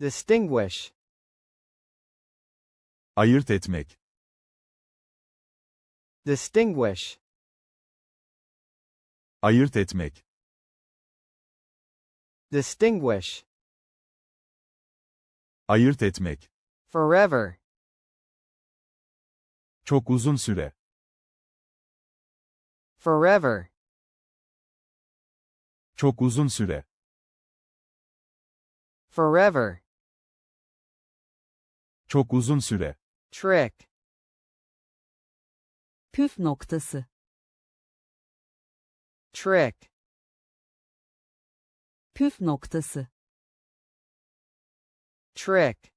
distinguish, ayırt etmek, distinguish, ayırt etmek, distinguish, ayırt etmek, forever, çok uzun süre, forever, çok uzun süre, forever, çok uzun süre, trick, Püf noktası. trick, Püf noktası. trick,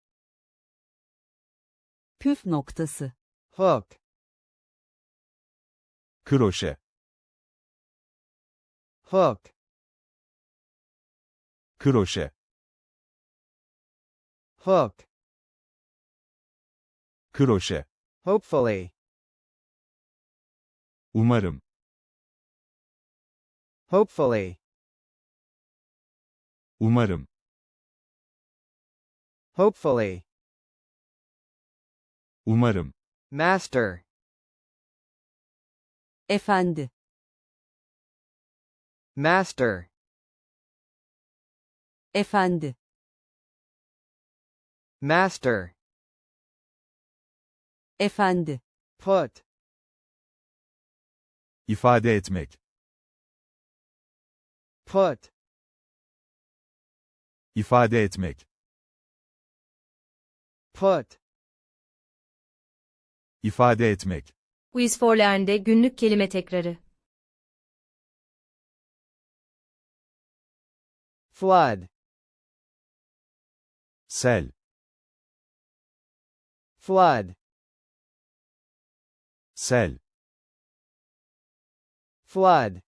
Püf noktası. hook, kroşe, hook, kroşe, hook, kroşe, hopefully, umarım, hopefully, umarım, hopefully, umarım, master, Efendi. master, Efendi. master, Efendi. put, ifade etmek, put, ifade etmek, put, ifade etmek, Quiz for Learn'de günlük kelime tekrarı. flood, sel, flood, sel, flood,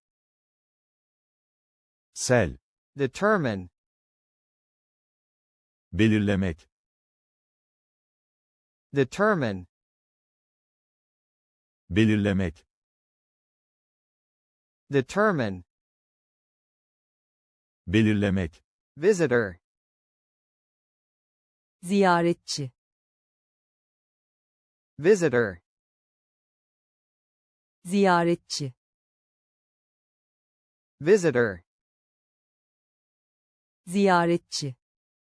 sel, determine, belirlemek, determine, belirlemek, determine, belirlemek, visitor, Ziyaretçi. visitor, Ziyaretçi. visitor, Ziyaretçi.